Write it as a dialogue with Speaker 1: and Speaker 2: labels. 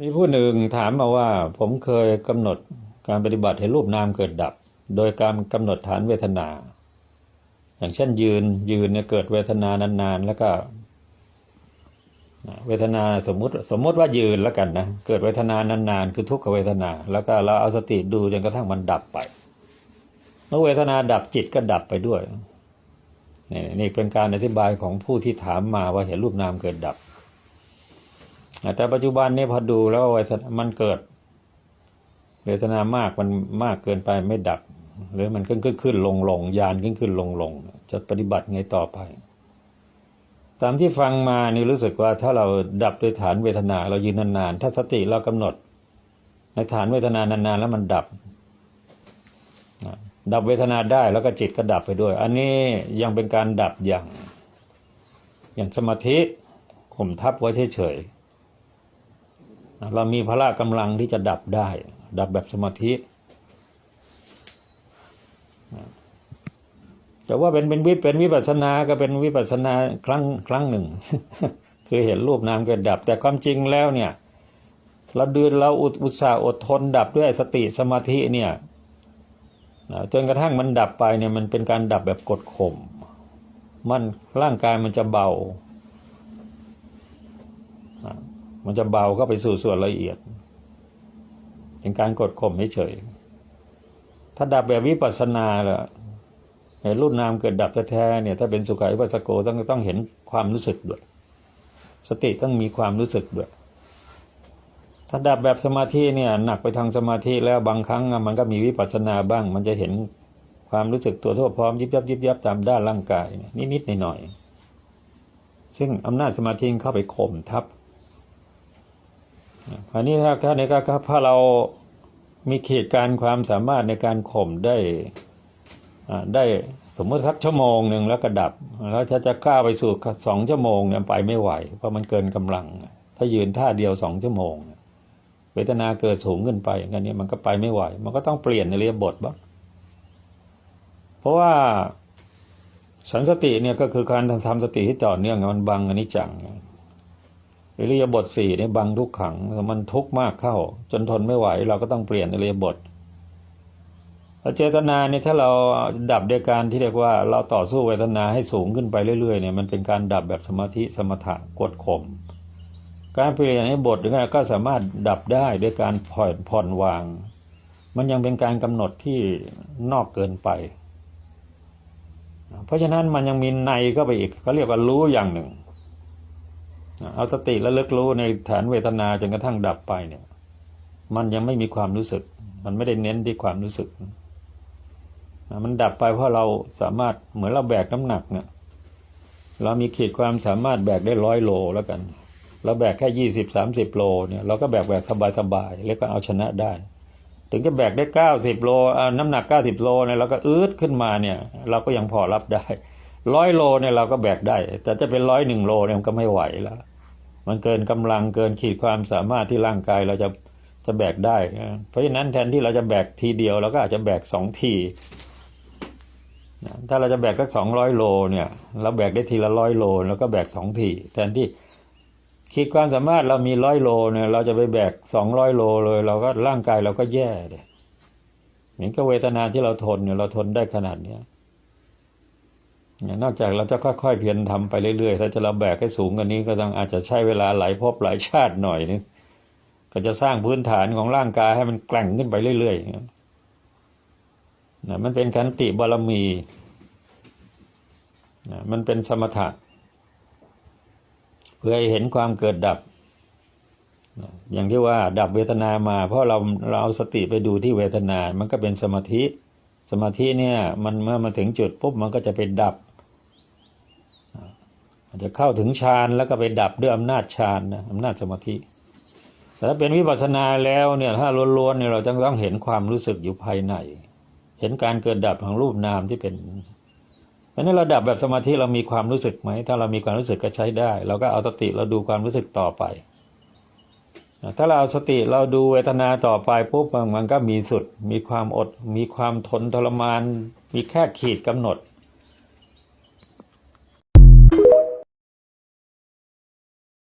Speaker 1: มีผู้หนึ่งถามมาว่า ผมเคยกำหนดการปฏิบัติให้รูปนามเกิดดับ โดยการกำหนดฐานเวทนา อย่างเช่นยืนยืนเนี่ยเกิดเวทนานานๆ แล้วก็ เวทนาสมมติสมมติว่ายืนแล้วกันนะเกิดเวทนานานๆคือทุกขเวทนา แล้วก็เราเอาสติดูจนกระทั่งมันดับไปเมื่อเวทนาดับจิตก็ดับไปด้วยนี่นี่เป็นการอธิบายของผู้ที่ถามมาว่าเห็นรูปนามเกิดดับ แต่ปัจจุบันนี้พอดูแล้วเวทนามันเกิด เวทนามากมันมากเกินไปไม่ดับ หรือมันขึ้นขึ้นขึ้นลงลงยานขึ้นขึ้นลงลงจะปฏิบัติไงต่อไป ตามที่ฟังมานี่รู้สึกว่าถ้าเราดับโดยฐานเวทนาเรายืนนานๆ ถ้าสติเรากำหนด ในฐานเวทนานานๆ แล้วมันดับดับเวทนาได้แล้วก็จิตก็ดับไปด้วย อันนี้ยังเป็นการดับอย่าง อย่างสมาธิข่มทับไว้เฉยๆ เรามีพละกำลังที่จะดับได้ ดับแบบสมาธิแต่ว่าเป็นเป็นวิเป็นวิปัสสนาก็เป็นวิปัสสนาครั้งครั้งหนึ่ง คือเห็นรูปนามเกิดดับ แต่ความจริงแล้วเนี่ย เราเดือนเราอุตส่าห์อดทนดับด้วยสติสมาธิเนี่ยจนกระทั่งมันดับไปเนี่ยมันเป็นการดับแบบกดข่มมันร่างกายมันจะเบา มันจะเบาเข้าไปสู่ส่วนละเอียดเป็นการกดข่มเฉยถ้าดับแบบวิปัสสนาล่ะเห็นรุ่นนามเกิดดับแท้ๆเนี่ย ถ้าเป็นสุขาวิปัสสโกต้องต้องเห็นความรู้สึกด้วย สติต้องมีความรู้สึกด้วย ถ้าดับแบบสมาธิเนี่ยหนักไปทางสมาธิแล้วบางครั้งมันก็มีวิปัสสนาบ้าง มันจะเห็นความรู้สึกตัวทั่วพร้อมยิบยับยิบยับตามด้านร่างกายนิดๆหน่อยๆซึ่งอำนาจสมาธิเข้าไปข่มทับ อันนี้ถ้าถ้าในการถ้าเรามีขีดการความสามารถในการข่มได้ได้สมมติสักชั่วโมงหนึ่งแล้วก็ดับ แล้วถ้าจะกล้าไปสู่สองชั่วโมงเนี่ยไปไม่ไหว เพราะมันเกินกำลัง ถ้ายืนท่าเดียวสองชั่วโมงเวทนาเกิดสูงขึ้นไปอย่างนี้มันก็ไปไม่ไหว มันก็ต้องเปลี่ยนในเรียบทบ้างเพราะว่าสันสติเนี่ยก็คือการทำสติที่ต่อเนื่องมันบังอนิจจัง อิริยาบถสี่นี่บังทุกขัง มันทุกข์มากเข้า จนทนไม่ไหว เราก็ต้องเปลี่ยนอิริยาบถเจตนาเนี่ยถ้าเราดับโดยการที่เรียกว่า เราต่อสู้เวทนาให้สูงขึ้นไปเรื่อยๆเนี่ยมันเป็นการดับแบบสมาธิสมถะกดข่มการเปลี่ยนให้บทก็สามารถดับได้ด้วยการผ่อนผ่อนวาง มันยังเป็นการกำหนดที่นอกเกินไป เพราะฉะนั้นมันยังมีในเข้าไปอีกเขาเรียกว่ารู้อย่างหนึ่ง เอาสติและเลิกรู้ในฐานเวทนาจนกระทั่งดับไปเนี่ย มันยังไม่มีความรู้สึก มันไม่ได้เน้นที่ความรู้สึก มันดับไปเพราะเราสามารถเหมือนเราแบกน้ำหนักเนี่ยเรามีขีดความสามารถแบกได้ร้อยโลแล้วกัน เราแบกแค่ยี่สิบสามสิบโลเนี่ยเราก็แบกแบกสบายสบายแล้วก็เอาชนะได้ ถึงจะแบกได้เก้าสิบโลน้ำหนักเก้าสิบโลเนี่ยเราก็อืดขึ้นมาเนี่ย เราก็ยังพอรับได้ร้อยโลเนี่ยเราก็แบกได้ แต่จะเป็นร้อยหนึ่งโลเนี่ยมันก็ไม่ไหวแล้ว มันเกินกำลังเกินขีดความสามารถที่ร่างกายเราจะจะแบกได้ เพราะฉะนั้นแทนที่เราจะแบกทีเดียวเราก็อาจจะแบกสองทีถ้าเราจะแบกสักสองร้อยโลเนี่ยเราแบกได้ทีละร้อยโลแล้วก็แบกสองทีแทนที่คิดความสามารถเรามีร้อยโลเนี่ยเราจะไปแบกสองร้อยโลเลย เราก็ร่างกายเราก็แย่เลยเหมือนกับเวทนาที่เราทนเนี่ยเราทนได้ขนาดเนี้ย นอกจากเราจะค่อยๆเพียรทำไปเรื่อยๆ ถ้าจะเราแบกให้สูงกว่านี้ก็ต้องอาจจะใช้เวลาหลายภพหลายชาติหน่อยนึงก็จะสร้างพื้นฐานของร่างกายให้มันแกร่งขึ้นไปเรื่อยๆนะมันเป็นขันติบารมีนะมันเป็นสมถะ เพื่อให้เห็นความเกิดดับนะอย่างที่ว่าดับเวทนามา เพราะเราเราเอาสติไปดูที่เวทนา มันก็เป็นสมาธิ สมาธิเนี่ย มันเมื่อมาถึงจุดปุ๊บมันก็จะไปดับ อาจจะเข้าถึงฌานแล้วก็ไปดับด้วยอำนาจฌานนะอำนาจสมาธิ แต่ถ้าเป็นวิปัสสนาแล้วเนี่ยถ้าล้วนๆเนี่ยเราจะต้องเห็นความรู้สึกอยู่ภายใน เห็นการเกิดดับของรูปนามที่เป็นเพราะนั้นเราดับแบบสมาธิเรามีความรู้สึกไหม ถ้าเรามีความรู้สึกก็ใช้ได้ เราก็เอาสติเราดูความรู้สึกต่อไปถ้าเราเอาสติเราดูเวทนาต่อไปปุ๊บมันก็มีสุด มีความอด มีความทนทรมาน มีแค่ขีดกำหนด